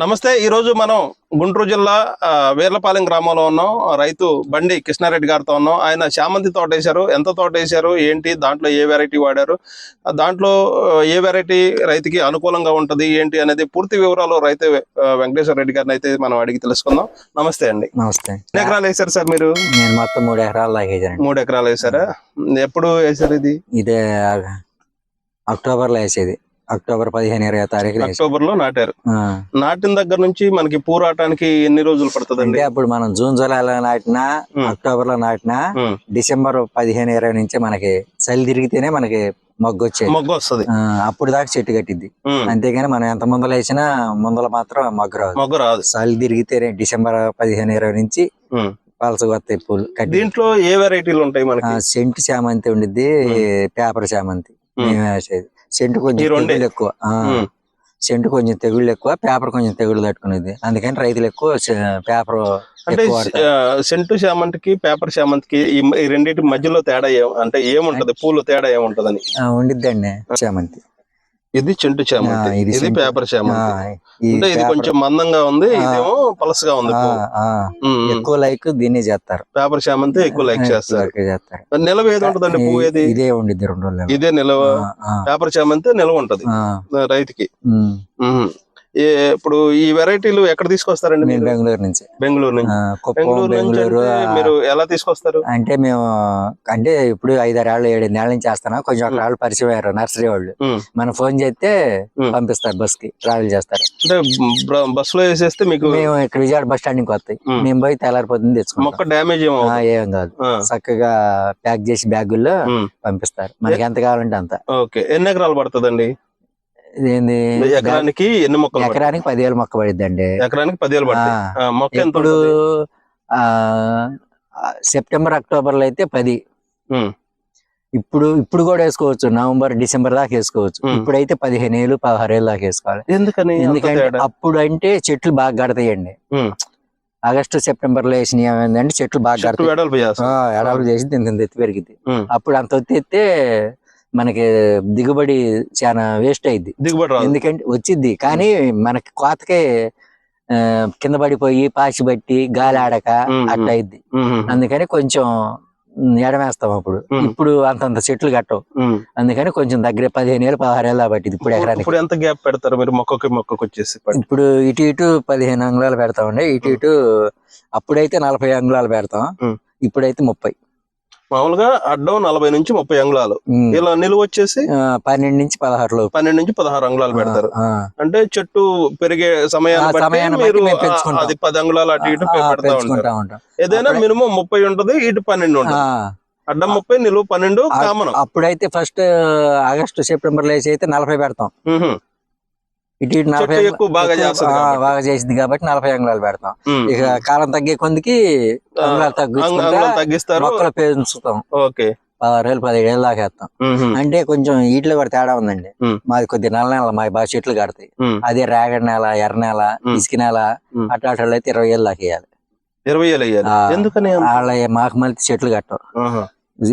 నమస్తే ఈ రోజు మనం గుంటూరు జిల్లా వీర్లపాలెం గ్రామంలో ఉన్నాం. రైతు బండి కృష్ణారెడ్డి గారితో ఉన్నాం. ఆయన చామంతి తోట వేశారు ఎంత తోట వేశారు ఏంటి? దాంట్లో ఏ వెరైటీ వాడారు? దాంట్లో ఏ వెరైటీ రైతుకి అనుకూలంగా ఉంటది? ఏంటి అనేది పూర్తి వివరాలు రైతు వెంకటేశ్వర రెడ్డి గారిని అయితే మనం అడిగి తెలుసుకుందాం. నమస్తే అండి. నమస్తే. ఎన్ని ఎకరాలు వేశారు సార్ మీరు? నేను మొత్తం మూడు ఎకరాలు మూడు ఎకరాలు వేశారా? ఎప్పుడు వేశారు ఇది? ఇదే అక్టోబర్లో వేసేది. అక్టోబర్ పదిహేను ఇరవై వేసేది. అక్టోబర్లో నాటారు. నాటిన దగ్గర నుంచి మనకి పూరాటానికి ఎన్ని రోజులు పడుతుందండి? అంటే అప్పుడు మనం జూన్ జూలైలో నాటినా. అక్టోబర్లో నాటినా. డిసెంబర్ పదిహేను ఇరవై నుంచి మనకి చలి తిరిగితేనే మనకి మొగ్గు వచ్చేది. మొగ్గ వస్తుంది. అప్పుడు దాకా చెట్టు కట్టిద్ది. అంతేగాని మనం ఎంత ముందలు వేసినా ముందల మాత్రం మొగ్గు రాదు. మొగ్గ రాదు. చలి తిరిగితేనే డిసెంబర్ పదిహేను ఇరవై నుంచి ఉమ్. పలస వస్తాయి పూలు దీంట్లో ఏ వెరైటీలు ఉంటాయి మనకి? సెంటు చామంతి ఉండిద్ది పేపర్ చామంతి. మేము వేసేది. సెంటు కొంచెం ఎక్కువ. సెంటు కొంచెం తెగుళ్ళు ఎక్కువ పేపర్ కొంచెం తెగుళ్ళు తట్టుకునేది. అందుకని రైతులు ఎక్కువ పేపర్ అంటే సెంటు చామంతికి పేపర్ చామంతికి ఈ రెండింటి మధ్యలో తేడా అంటే ఏముంటది? పూలు తేడా ఏముంటదని? ఉండిద్దండి. చామంతి. ఇది చెంటు చామంతి ఇది. పేపర్ చామంతి అంటే ఇది కొంచెం మందంగా ఉంది. ఇదేమో పలసగా ఉంది ఆ, ఆ, ఎక్కువ లైక్ దీన్ని చేస్తారు. పేపర్ చామంతి ఎక్కువ లైక్ చేస్తారు. నిలవ ఏది ఉంటదండి పువ్వు ఏది? ఇదే ఉండిద్ది రెండు ఇదే నిలవ. పేపర్ చామంతి నిలవ ఉంటది. రైతుకి. ఇప్పుడు ఈ వెరైటీలు ఎక్కడ తీసుకొస్తారండి మేము మీరు? బెంగళూరు నుంచి. బెంగళూరు నుంచి. బెంగళూరు బెంగళూరు మీరు ఎలా తీసుకొస్తారు? అంటే మేము అంటే ఇప్పుడు ఐదారు ఏళ్ళు ఏడు నెలల నుంచి చేస్తాను. కొంచెం అక్కడ వాళ్ళు పరిచయం అయ్యారు నర్సరీ వాళ్ళు. మనం ఫోన్ చేస్తే. పంపిస్తారు బస్కి ట్రావెల్ చేస్తారు. అంటే బ- బస్సులో వేసేస్తే మీకు మేము ఇక్కడ విజయవాడ బస్ స్టాండ్కి వస్తాయి. మేము పోయి తెల్లారిపోతుంది తెచ్చుకుంటాం. మొక్క ఆ, ఏం కాదు. చక్కగా ప్యాక్ చేసి బ్యాగుల్లో. పంపిస్తారు. మనకి ఎంత కావాలంటే అంత. ఓకే. ఎన్ని ఎకరాలు పడుతుందండి? ఇదేంది ఎకరానికి ఎన్ని మొక్కలు? ఎకరానికి పదివేలు మొక్క పడిద్దండి ఎకరానికి పదివేలు మొక్క ఇప్పుడు సెప్టెంబర్ అక్టోబర్లో అయితే పది. ఇప్పుడు ఇప్పుడు కూడా వేసుకోవచ్చు నవంబర్ డిసెంబర్ దాకా వేసుకోవచ్చు. ఇప్పుడైతే పదిహేను ఏళ్ళు పదహారు ఏళ్ళు దాకా వేసుకోవాలి ఎందుకని ఎందుకంటే? అప్పుడు అంటే చెట్లు బాగా గడతాయండి. ఆగస్టు సెప్టెంబర్లో వేసిన ఏంటంటే చెట్లు బాగా చెట్టు గడతాయి వెడల్పు చేస్తాం ఆ, ఎడాలు చేసి ఎత్తు పెరిగింది. అప్పుడు అంత ఎత్తే మనకి దిగుబడి చాలా వేస్ట్ అయింది దిగుబడి ఎందుకంటే వచ్చింది కానీ మనకి కోతకే కింద పడిపోయి పాచి బట్టి గాలి ఆడక ఉమ్, అట్ట ఉమ్. అయింది ఉమ్, అందుకని కొంచెం ఎడమేస్తాం అప్పుడు. ఇప్పుడు అంతంత చెట్లు కట్టవు. అందుకని కొంచెం దగ్గర పదిహేను ఏళ్ళు పదహారు ఏళ్ళ పట్టింది ఇప్పుడు ఎకరానికి. ఇప్పుడు ఎంత గ్యాప్ పెడతారు మీరు? మొక్కకి మొక్కకి వచ్చేసి? ఇప్పుడు ఇటు ఇటు పదిహేను అంగుళాలు పెడతామండి. ఇటు ఇటు అప్పుడైతే నలభై అంగుళాలు పెడతాం. ఇప్పుడైతే ముప్పై. మామూలుగా అడ్డం నలభై నుంచి ముప్పై అంగుళాలు. ఇలా నిలువ వచ్చేసి పన్నెండు నుంచి పదహారు పన్నెండు నుంచి పదహారు అంగుళాలు పెడతారు. అంటే చెట్టు పెరిగే సమయాన్ని మీరు. అది పది అంగుళాలు అటు ఇటు పెడతా ఉంటారు. ఏదైనా మినిమం ముప్పై ఉంటది ఇటు పన్నెండు ఉంటది. అడ్డం ముప్పై నిలువ పన్నెండు కామన్. అప్పుడైతే ఫస్ట్ ఆగస్టు సెప్టెంబర్లో అయితే నలభై పెడతాం. ఇటు ఇటు నలభై ఎక్కువ బాగా. బాగా చేసింది కాబట్టి నలభై అంగుళాలు పెడతాం ఇక కాలం తగ్గే కొందికి అంగుళాలు తగ్గిస్తారు మొక్కలు పెంచుతాం ఓకే పదహారు వేలు పదిహేడు ఏళ్ళు దాకా వేస్తాం అంటే కొంచెం వీటిలో కూడా తేడా ఉందండి. మాది కొద్ది నెల నెల మా బాగా చెట్లు కడతాయి అదే రేగడి నేల ఎర్ర నేల. ఇసుక నేల ఉమ్. అట్లాంటి అయితే ఇరవై ఏళ్ళు దాకా వేయాలి ఇరవై ఏళ్ళు. ఎందుకని? వాళ్ళ మాకు మళ్ళీ చెట్లు కట్టవు ఆహా.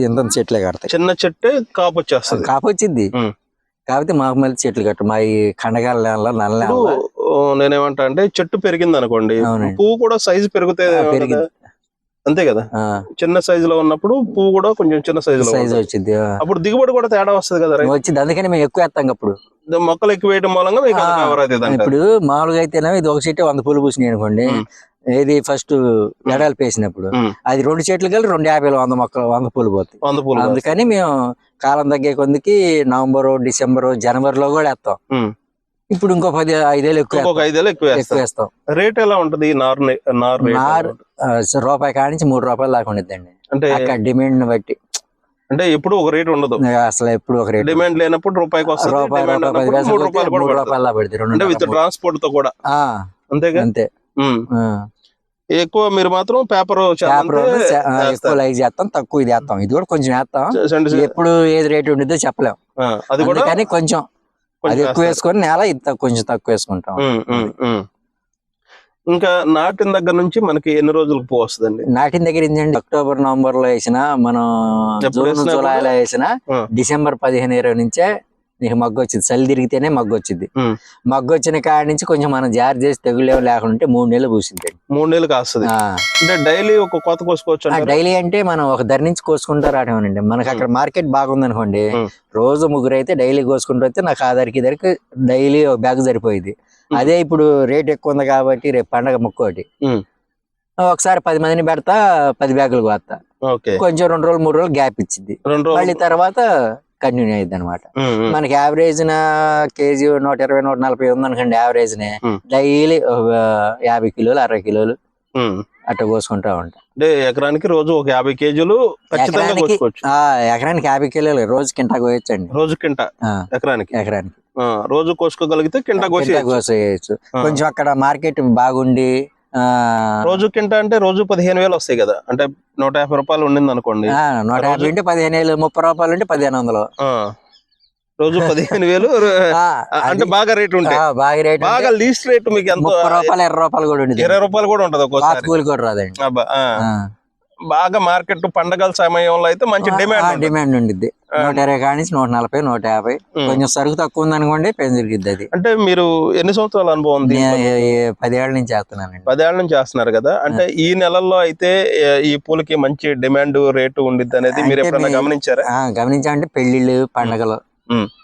ఇంత చెట్లే కడతాయి చిన్న చెట్టే కాపు వచ్చేస్తుంది కాపొచ్చింది ఉమ్. కాకపోతే మాకు మళ్ళీ చెట్లు కట్టు మా ఈ కండగాల నేల నల్ల నేనేమంటా అంటే చెట్టు పెరిగింది అనుకోండి అవునండి. పువ్వు కూడా సైజు పెరుగుతాయి ఆ? పెరిగింది అంతే కదా చిన్న సైజు లో ఉన్నప్పుడు పువ్వు కూడా కొంచెం చిన్న సైజు సైజ్ ఉంటుంది. వచ్చింది ఆ. అప్పుడు దిగుబడి కూడా తేడా వస్తుంది కదా రైతు. వచ్చింది అందుకని మేము ఎక్కువ వేస్తాం అప్పుడు ఇది మొక్కలు ఎక్కువ వేయడం మూలంగా మీకు అంత ఆ, కవర్ అవుతుంది అంటారు. ఇప్పుడు మామూలుగా అయితేనే ఇది ఒక చెట్టు వంద పూలు పూసినాయి అనుకోండి. ఏది ఫస్ట్ ఎడాలు పేసినప్పుడు. అది రెండు చెట్లు కలిసి రెండు యాభైలు వంద మొక్కలు వంద పూలు పోతాయి వంద పూలు. అందుకని మేము కాలం తగ్గే కొందికి నవంబర్ డిసెంబర్ జనవరిలో కూడా వేస్తాం. ఇప్పుడు ఇంకో పది ఐదేళ్ళు ఎక్కువ. ఐదేళ్ళు ఎక్కువ వేస్తాం రేట్ ఎలా ఉంటది నార్ నార్ రూపాయి కాడి నుంచి మూడు రూపాయలు దాకా ఉండిద్దండి అంటే డిమాండ్ బట్టి అంటే ఎప్పుడు ఒక రేట్ ఉండదు అసలు ఎప్పుడు ఒక రేటు డిమాండ్ లేనప్పుడు రూపాయికి వస్తుంది రూపాయలు. రూపాయలు పడుతుంది రెండు విత్. ట్రాన్స్పోర్ట్తో కూడా అంతే. ఆ. ఎక్కువ మీరు మాత్రం పేపర్ పేపర్ ఎక్కువ లైక్ చేస్తాం తక్కువ ఇది వేస్తాం. ఇది కూడా కొంచెం వేస్తాం. ఎప్పుడు ఏది రేట్ ఉండిద్దో చెప్పలేం. అది కూడా అందుకని కొంచెం అది ఎక్కువ. వేసుకొని నేల ఇది కొంచెం తక్కువ వేసుకుంటాం. ఇంకా నాటిన దగ్గర నుంచి మనకి ఎన్ని రోజులకు పువ్వు వస్తుందండి? నాటిన దగ్గర ఏంటంటే అక్టోబర్ నవంబర్లో వేసిన మనం జూన్ జూలైలో? వేసిన. డిసెంబర్ పదిహేను ఇరవై నుంచే నీకు మగ్గు వచ్చింది చలి తిరిగితేనే మగ్గు వచ్చింది. మగ్గు వచ్చిన కాడి నుంచి కొంచెం మనం జాగ్రత్త చేసి తెగులు లేకుండా మూడు నెలలు పూసింది మూడు నెలలు కాస్తుంది. అంటే డైలీ ఒక కొత్త కోసుకోవచ్చు? డైలీ అంటే మనం ఒక ధర నుంచి కోసుకుంటూ రావడం మనకి అక్కడ మార్కెట్ బాగుంది అనుకోండి. రోజు ముగ్గురు అయితే డైలీ కోసుకుంటూ వస్తే నాకు ఆధార్కి ధరకి డైలీ ఒక బ్యాగ్ సరిపోయింది. అదే ఇప్పుడు రేట్ ఎక్కువ ఉంది కాబట్టి రేపు పండగ ముక్కోటి. ఒకసారి పది మందిని పెడతా పది బ్యాగులు కోస్తా కొంచెం రెండు రోజులు మూడు రోజులు గ్యాప్ ఇచ్చింది రెండు మళ్ళీ తర్వాత కంటిన్యూ అయ్యింది అనమాట. మనకి యావరేజ్ నా కేజీ నూట ఇరవై నూట నలభై ఉంది అనుకోండి యావరేజ్ నే. డైలీ యాభై కిలోలు అరవై కిలోలు. అట్లా కోసుకుంటా ఉంటాం. అంటే ఎకరానికి రోజు ఒక యాభై కేజీలు ఎకరానికి కోసుకోవచ్చు. ఆ, ఎకరానికి యాభై కిలోలు రోజు కింటా కోయొచ్చండి. రోజు కింట ఎకరానికి? ఎకరానికి. రోజు కోసుకోగలిగితే కింట కోసి కోసేయచ్చు. కొంచెం అక్కడ మార్కెట్ బాగుండి రోజు కింట అంటే రోజు పదిహేను వేలు వస్తాయి కదా. అంటే నూట యాభై రూపాయలు ఉండింది అనుకోండి నూట యాభై ఉంటే పదిహేను వేలు ముప్పై రూపాయలు ఉంటే పదిహేను వందలు. రోజు పదిహేను వేలు అంటే బాగా రేట్ ఉంటాయి బాగా రేట్ బాగా లీస్ట్ రేట్ మీకు ఎంత రూపాయలు ఇరవై రూపాయలు కూడా ఉండేది ఇరవై రూపాయలు కూడా ఉంటది ఒక్కోసారి. కూలి కూడా రాదండి. బాగా మార్కెట్ పండగల సమయంలో అయితే మంచి డిమాండ్. డిమాండ్ ఉండిద్ది. నూట ఇరవై కాడి నుంచి నూట నలభై నూట యాభై. కొంచెం సరుకు తక్కువ ఉంది అనుకోండి పెంచుకిద్ది అది. అంటే మీరు ఎన్ని సంవత్సరాల అనుభవం ఉంది పదేళ్ళ నుంచి చేస్తున్నానండి. పదేళ్ళ నుంచి చేస్తున్నారు కదా? అంటే ఈ నెలల్లో అయితే ఈ పూలకి మంచి డిమాండ్ రేటు ఉండిద్ది అనేది మీరు ఎప్పుడైనా గమనించారా? ఆ, గమనించాలంటే పెళ్ళిళ్ళు పండగలు.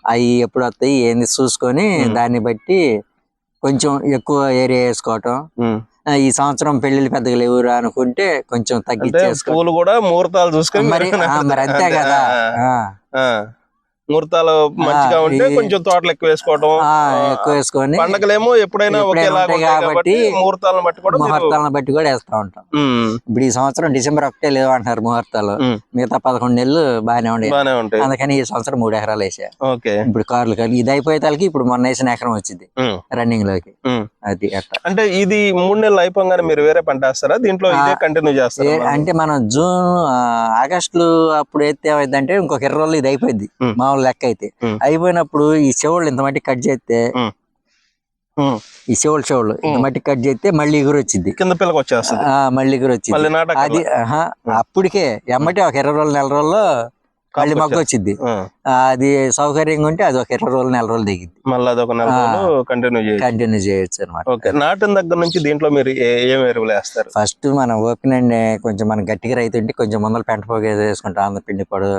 అవి ఎప్పుడు వస్తాయి ఏంది చూసుకొని. దాన్ని బట్టి కొంచెం ఎక్కువ ఏరియా వేసుకోవటం. ఈ సంవత్సరం పెళ్ళిళ్ళు పెద్దగా లేవురా అనుకుంటే కొంచెం అంటే తగ్గించేసుకో. పూలు కూడా ముహూర్తాలు చూసుకొని మరి మీరు- అంతే కదా. ముహూర్తాలు మంచిగా ఉంటే కొంచెం తోటలు ఎక్కువ వేసుకోవడం ఎక్కువ వేసుకొని పండగలేమో ఎప్పుడైనా కాబట్టి ముహూర్తాలను బట్టి కూడా ముహూర్తాలను బట్టి కూడా వేస్తా ఉంటాం. ఇప్పుడు ఈ సంవత్సరం డిసెంబర్ ఒకటే లేవు అంటున్నారు ముహూర్తాలు. మిగతా పదకొండు నెలలు బాగానే ఉండే. అందుకని ఈ సంవత్సరం మూడు ఎకరాలు వేసా. ఓకే. ఇప్పుడు కార్లు కానీ ఇది అయిపోయే తలకి ఇప్పుడు మొన్న వేసిన ఎకరం వచ్చింది. రన్నింగ్లోకి. అది అంటే ఇది మూడు నెలలు అయిపోగానే మీరు వేరే పంట వేస్తారా? దీంట్లో ఇదే కంటిన్యూ చేస్తారా అంటే మనం జూన్ ఆ, ఆగస్టులో అప్పుడు అయితే ఏమైందంటే ఇంకొక ఇరవై రోజులు ఇది అయిపోయింది. మామూలు లెక్క అయితే. అయిపోయినప్పుడు ఈ చెవుళ్ళు ఇంత మట్టి కట్ చేస్తే. ఈ చెవులు చెవులు ఇంత మట్టి కట్ చేస్తే మళ్ళీ ఎగురు వచ్చింది కింద పిల్లకి వచ్చేస్తుంది. ఆ మళ్ళీ ఎగురు వచ్చింది అది అప్పటికే ఎమ్మటే ఒక ఇరవై రోజులు నెల రోజుల్లో మళ్ళీ మగ్గ వచ్చింది అది సౌకర్యంగా ఉంటే అది ఒక ఇరవై రోజులు నెల రోజులు దిగింది మళ్ళీ అదొక నెల. రోజులు కంటిన్యూ చేయొచ్చు. కంటిన్యూ చేయొచ్చు అనమాట ఓకే నాటిన దగ్గర నుంచి దీంట్లో మీరు ఏ- ఎరువులు వేస్తారు? ఫస్ట్ మనం ఓపెన్ అండ్ కొంచెం మనం గట్టిగా రైతు ఉంటే కొంచెం ముందర పెంట పోగ వేసుకుంటాం. ఆంధ్ర పిండి పొడు.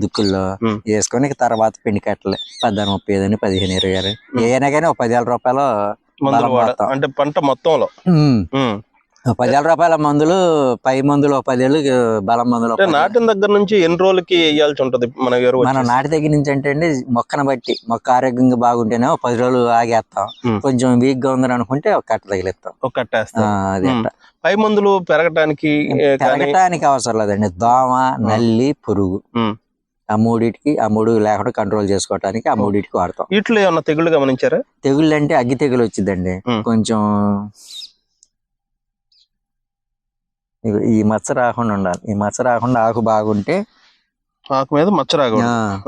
దుక్కుల్లో. వేసుకొని తర్వాత పిండి కట్టలే పద్నాలుగు ముప్పై ఐదు అని పదిహేను ఇరవై ఆరు ఏదైనా కానీ ఒక పదివేల రూపాయలు. అంటే పంట మొత్తంలో. పదివేల రూపాయల మందులు పై మందులు పదేళ్ళు బలం మందులు పదివేలు. నాటిన దగ్గర నుంచి ఎన్ని రోజులకి వేయాల్సి ఉంటది మన మనం? నాటి దగ్గర నుంచి అంటే అండి మొక్కను బట్టి మొక్క ఆరోగ్యంగా బాగుంటేనే ఒక పది రోజులు ఆగేస్తాం. కొంచెం వీక్గా ఉందని అనుకుంటే ఒక కట్ట తగిలిస్తాం. ఒక కట్ట ఆ, వేస్తారు అది పై మందులు పెరగటానికి పెరగటానికి అవసరం లేదండి. దోమ నల్లి పురుగు. ఆ మూడిటికి ఆ మూడు లేకుండా కంట్రోల్ చేసుకోవటానికి ఆ మూడిటికి వాడతాం. వీటిలో ఏమన్నా తెగుళ్ళు గమనించారా? తెగుళ్ళు అంటే అగ్గి తెగులు వచ్చిందండి. కొంచెం ఈ మచ్చ రాకుండా ఉండాలి. ఈ మచ్చ రాకుండా ఆకు బాగుంటే ఆకు మీద మచ్చరాగా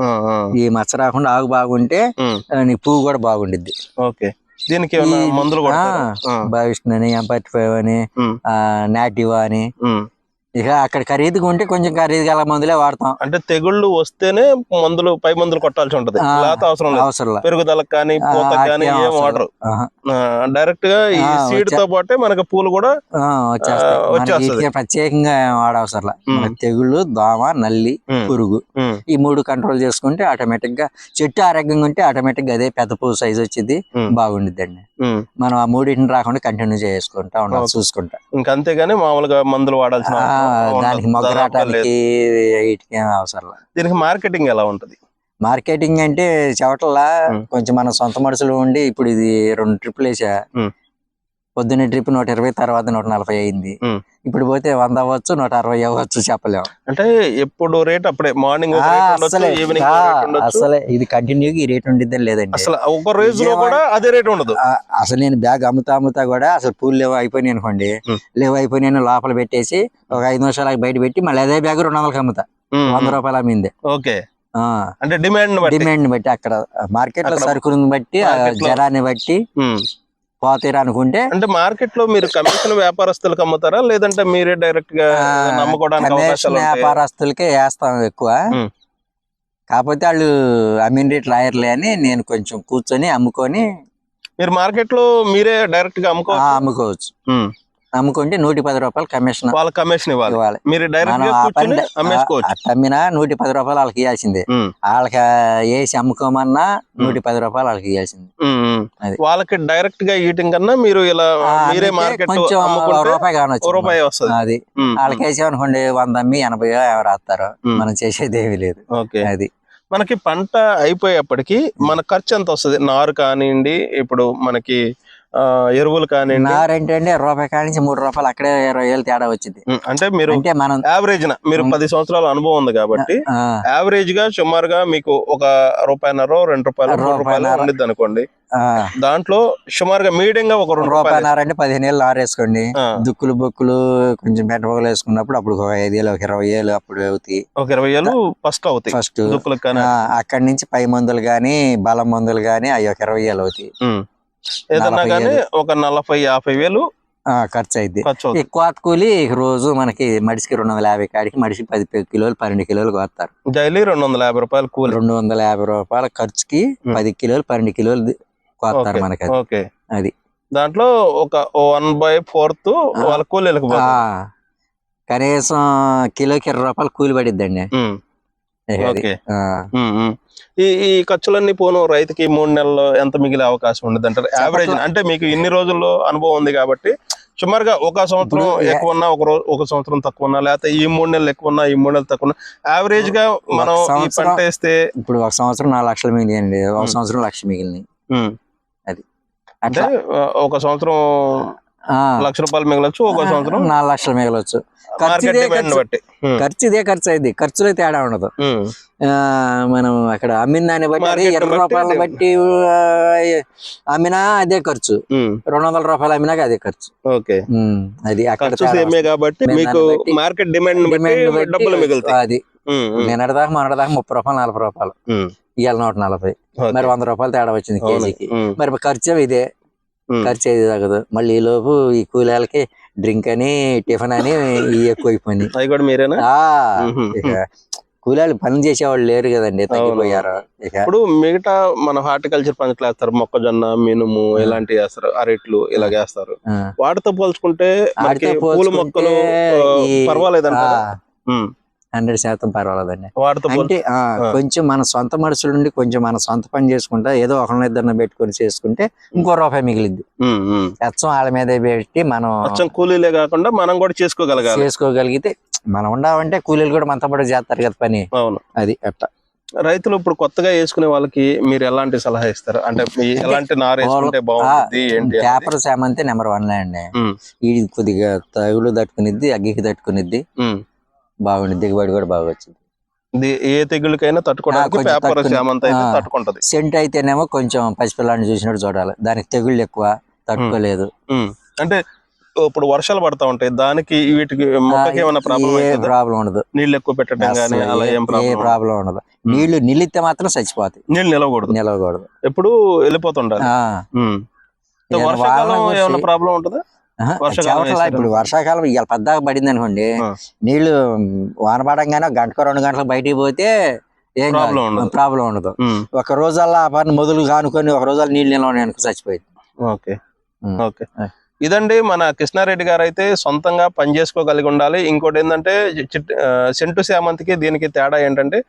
ఆ, ఈ మచ్చ రాకుండా ఆకు బాగుంటే నీ పువ్వు కూడా బాగుండిద్ది. ఓకే. దీనికి మందులు కొడతారా? ఆ. భావిష్ణు అని ఎంపర్టీ ఫైవ్ అని నాటివ్ అని. ఇక అక్కడ ఖరీదుగా ఉంటే కొంచెం ఖరీదు గల మందులే వాడతాం. అంటే తెగుళ్ళు వస్తేనే మందులు పై మందులు కొట్టాల్సి ఉంటది. అవసరం అవసరం. పెరుగుదలకు కానీ ఏం వాడరు. డైరెక్ట్గా ఈ సీడ్తో పాటే మనకి పూలు కూడా ప్రత్యేకంగా వాడవసరం తెగుళ్ళు దోమ నల్లి పురుగు ఈ మూడు కంట్రోల్ చేసుకుంటే ఆటోమేటిక్గా చెట్టు ఆరోగ్యంగా ఉంటే ఆటోమేటిక్గా అదే పెద్ద పువ్వు సైజ్ వచ్చింది బాగుండిద్దండి. మనం ఆ మూడింటిని రాకుండా కంటిన్యూ చేసుకుంటా ఉండాలి. చూసుకుంటా. ఇంకా అంతేగాని మామూలుగా మందులు వాడాల్సిన. దానికి మొగ్గ దాదాపుగా లేదు. రావటానికి వీటికి అవసరం దీనికి మార్కెటింగ్ ఎలా ఉంటది మార్కెటింగ్ అంటే చెవటల్లా. కొంచెం మన సొంత మనుషులు ఉండి ఇప్పుడు ఇది రెండు ట్రిప్లు వేసా. పొద్దున్న ట్రిప్ నూట ఇరవై తర్వాత నూట నలభై అయింది. ఇప్పుడు పోతే వంద అవ్వచ్చు నూట అరవై అవ్వచ్చు చెప్పలేము అంటే ఎప్పుడు రేట్ అప్పుడే? మార్నింగ్ అసలే ఇది కంటిన్యూగా ఈ రేట్ ఉండిద్దని లేదండి. అసలు ఒక రోజు కూడా అదే రేట్ ఉండదు. అసలు నేను బ్యాగ్ అమ్ముతా అమ్ముతా కూడా అసలు పూలు లేవు అయిపోయినాయి అనుకోండి. లేవు అయిపోయినాయి లోపల పెట్టేసి ఒక ఐదు నిమిషాలకు బయట పెట్టి మళ్ళీ అదే బ్యాగ్ రెండు వందలకి అమ్ముతా. వంద. రూపాయలు అమ్మింది ఓకే. ఆ, అంటే డిమాండ్ డిమాండ్ బట్టి. అక్కడ మార్కెట్లో సరుకుని బట్టి జనాన్ని బట్టి. పోతీరా అనుకుంటే అంటే మార్కెట్లో మీరు కమిషన్ వ్యాపారస్తులకు అమ్ముతారా లేదంటే మీరే డైరెక్ట్గా కమిషన్? వ్యాపారస్తులకే వేస్తాం ఎక్కువ. కాకపోతే వాళ్ళు అమీన్ రేట్ రాయర్లే అని నేను కొంచెం కూర్చొని అమ్ముకొని మీరు మార్కెట్లో మీరే డైరెక్ట్గా ఆ, అమ్ముకోవచ్చు. అమ్ముకుంటే నూట పది రూపాయలు కమిషన్ వాళ్ళ కమిషన్ ఇవ్వాలి. మీరు డైరెక్ట్ అమ్మినా నూట పది రూపాయలు వాళ్ళకి ఇవ్వాల్సిందే. వాళ్ళకి వేసి అమ్ముకోమన్నా నూట పది రూపాయలు వాళ్ళకి ఇవ్వాల్సిందే. వాళ్ళకి డైరెక్ట్గా ఈటింగ్ కన్నా మీరు ఇలా మీరే మార్కెట్ కొంచెం రూపాయి కానొచ్చు రూపాయి వస్తుంది. అది. వాళ్ళకి వేసామనుకోండి వంద అమ్మి ఎనభై ఎవరు రాస్తారు ఉమ్. మనం చేసేది ఏమీ లేదు. ఓకే. అది. మనకి పంట అయిపోయేప్పటికి మన ఖర్చు ఎంత వస్తుంది? నారు కానివ్వండి ఇప్పుడు మనకి ఎరువులు నారేంటి అంటే రూపాయి కాడి నుంచి మూడు రూపాయలు అక్కడే ఇరవై ఏళ్ళు తేడా వచ్చింది. అంటే మీరు అంటే మనం యావరేజ్ మీరు. పది సంవత్సరాల అనుభవం ఉంది కాబట్టి యావరేజ్గా సుమారుగా మీకు ఒక రూపాయిన్నర రెండు రూపాయలు మూడు రూపాయలు. ఉండిద్ది అనుకోండి. దాంట్లో సుమారుగా మీడియం గా ఒక రెండు రూపాయి రూపాయలు నారంటే పదిహేను ఏళ్ళు నారేసుకోండి ఆ, దుక్కులు బొక్కులు కొంచెం పెంటబొక్కలు వేసుకున్నప్పుడు అప్పుడు ఒక ఐదేళ్ళు ఒక ఇరవై ఏళ్ళు అప్పుడు అవుతాయి. ఒక ఇరవై ఏళ్ళు ఫస్ట్ అవుతాయి ఫస్ట్ దుక్కులకు కానీ. అక్కడి నుంచి పై మందులు గాని బలం మందులు గాని అవి ఒక ఇరవై ఏళ్ళు అవుతాయి. ఏదన్నా కానీ ఒక నలభై యాభై వేలు ఖర్చు అయింది ఈ కోత కూలి రోజు మనకి మడిసికి రెండు వందల యాభై కాడికి మడిసి పది కిలోలు పన్నెండు కిలోలు కోస్తారు డైలీ రెండు వందల యాభై రూపాయలు కూలి రెండు వందల యాభై రూపాయల ఖర్చుకి. పది కిలోలు పన్నెండు కిలోలు కోస్తారు. మనకి అది. ఓకే అది. దాంట్లో ఒక వన్ బై ఫోర్త్. వాళ్ళ కూలీలకు. కనీసం కిలోకి ఇరవై రూపాయలు కూలి పడిద్దండి ఈ ఈ ఖర్చులన్నీ పోను రైతుకి మూడు నెలల్లో ఎంత మిగిలే అవకాశం ఉండదు అంటారు యావరేజ్ అంటే మీకు ఇన్ని రోజుల్లో అనుభవం ఉంది కాబట్టి సుమారుగా ఒక సంవత్సరం ఎక్కువ ఉన్నా ఒక రోజు ఒక సంవత్సరం తక్కువ ఉన్నా లేకపోతే ఈ మూడు నెలలు ఎక్కువ ఉన్నా ఈ మూడు నెలలు తక్కువ ఉన్నా యావరేజ్గా మనం ఈ పంట వేస్తే ఇప్పుడు ఒక సంవత్సరం నాలుగు లక్షలు మిగిలింది ఒక. సంవత్సరం లక్ష మిగిలినాయి ఉమ్, అంటే ఒక సంవత్సరం లక్ష రూపాయలు మిగలొచ్చు ఒక సంవత్సరం నాలుగు లక్షలు మిగలొచ్చు. ఖర్చు ఖర్చు. బట్టి. ఉమ్, ఖర్చు ఇదే ఖర్చు అయింది. ఖర్చులో తేడా ఉండదు. మనం అక్కడ అమ్మిన దాన్ని బట్టి ఇరవై రూపాయలు. బట్టి అమ్మినా అదే ఖర్చు. రెండు వందల రూపాయలు అమ్మినాక అదే ఖర్చు. ఓకే. అది అక్కడ కాబట్టి మీకు మార్కెట్ డిమాండ్ డబ్బులు మిగులుతాయి. అది. నిన్నటిదాకా మొన్నటిదాకా ముప్పై రూపాయలు నలభై రూపాయలు. ఇవాళ నూట నలభై. మరి వంద రూపాయలు తేడా వచ్చింది. కేజీకి. మరి ఖర్చు ఇదే. ఖర్చు ఏది తగ్గదు. మళ్ళీ ఈ లోపు ఈ కూలీలకి డ్రింక్ అని టిఫిన్ అని ఇవి ఎక్కువైపోయినాయి అవి కూడా మీరేనా? కూలీలు పని చేసేవాళ్ళు లేరు కదండి తగ్గిపోయారు. ఇప్పుడు మిగతా మన హార్టికల్చర్ పనులు వేస్తారు మొక్కజొన్న మినుము ఇలాంటివి వేస్తారు అరట్లు ఇలాగ వేస్తారు. వాటితో పోల్చుకుంటే పూల మొక్కలు ఉమ్, హండ్రెడ్ శాతం పర్వాలేదండి. అంటే. కొంచెం మన సొంత మనుషుల నుండి కొంచెం మన సొంత పని చేసుకుంటా ఏదో ఒకరిని ఇద్దరిని పెట్టుకొని చేసుకుంటే ఇంకో రూపాయి మిగిలింది. అచ్చం వాళ్ళ మీదే పెట్టి మనం కూలీలే కాకుండా మనం కూడా చేసుకోగలగాలి. చేసుకోగలిగితే మనం ఉండామంటే కూలీలు కూడా మనతో పాటు చేస్తారు కదా పని. అవును. అది అట్ట. రైతులు ఇప్పుడు కొత్తగా వేసుకునే వాళ్ళకి మీరు ఎలాంటి సలహా ఇస్తారు? అంటే ఎలాంటి నారు వేసుకుంటే బాగుంటుంది ఏంటి అనేది? పేపర్ సామంతే నెంబర్ వన్ అండి. ఇది కొద్దిగా తగులు తట్టుకునిద్ది అగ్గికి తట్టుకునిద్ది. బాగుంది దిగుబడి కూడా బాగా వచ్చింది. ఏ తెగులకైనా తట్టుకోవడానికి పేపర్ శామంత అయితే. తట్టుకుంటది. సెంట్ అయితేనేమో కొంచెం పసిపిల్లాన్ని చూసినట్టు చూడాలి. దానికి తెగుళ్ళు ఎక్కువ తట్టుకోలేదు. అంటే ఇప్పుడు వర్షాలు పడతా ఉంటాయి. దానికి వీటికి మొక్కకి ఏమైనా ప్రాబ్లం ప్రాబ్లం ఉండదు. నీళ్ళు ఎక్కువ పెట్టడం కానీ అలా ఏ- ప్రాబ్లం ఉండదు. నీళ్ళు నిలిస్తే మాత్రం చచ్చిపోతాయి. నీళ్ళు నిలవకూడదు. నిలవకూడదు. ఎప్పుడు వెళ్ళిపోతుండాలి. వర్షాకాలం ఏమైనా ప్రాబ్లం ఉంటుందా? చెవటలా. ఇప్పుడు వర్షాకాలం ఇవాళ పద్దాక పడింది అనుకోండి. నీళ్ళు వాన పడంగానే ఒక గంటకు రెండు గంటలకు బయటికి పోతే ఏం. ప్రాబ్లం ఉండదు. ఒక రోజల్లా ఆ పని మొదలు కానుకొని ఒక రోజుల్లో నీళ్ళు నిల్వ అనుకో చచ్చిపోయింది ఓకే. ఓకే. ఇదండి మన కృష్ణారెడ్డి గారు అయితే సొంతంగా పని చేసుకోగలిగి ఉండాలి ఇంకోటి ఏంటంటే సెంటు శామంతికి దీనికి తేడా ఏంటంటే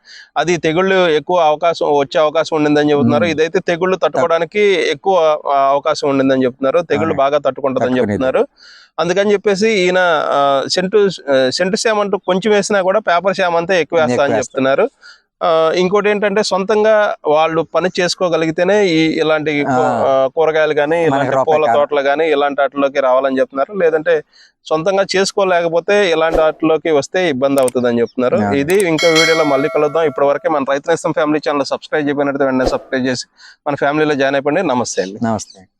అది తెగుళ్ళు ఎక్కువ అవకాశం వచ్చే అవకాశం ఉండిందని చెబుతున్నారు. ఇదైతే తెగుళ్ళు తట్టుకోవడానికి ఎక్కువ అవకాశం ఉండిందని చెప్తున్నారు తెగుళ్ళు బాగా తట్టుకుంటుందని. చెప్తున్నారు అందుకని చెప్పేసి ఈయన సెంటు సెంటు శామంటు కొంచెం వేసినా కూడా పేపర్ శామంతే ఎక్కువ వేస్తా అని. చెప్తున్నారు ఇంకోటి ఏంటంటే సొంతంగా వాళ్ళు పని చేసుకోగలిగితేనే ఈ ఇలాంటి కూరగాయలు కానీ ఇలాంటి పూల. తోటలు కానీ ఇలాంటి వాటిలోకి రావాలని చెప్తున్నారు. లేదంటే సొంతంగా చేసుకోలేకపోతే ఇలాంటి వాటిలోకి వస్తే ఇబ్బంది అవుతుందని చెప్తున్నారు. ఆ. ఇది ఇంకో వీడియోలో మళ్ళీ కలుద్దాం. ఇప్పటి వరకే మన రైతు నేస్తం ఫ్యామిలీ ఛానల్ సబ్స్క్రైబ్ చేయబడినట్టు వెంటనే సబ్స్క్రైబ్ చేసి మన ఫ్యామిలీలో జాయిన్ అయిపోండి. నమస్తే అండి. నమస్తే.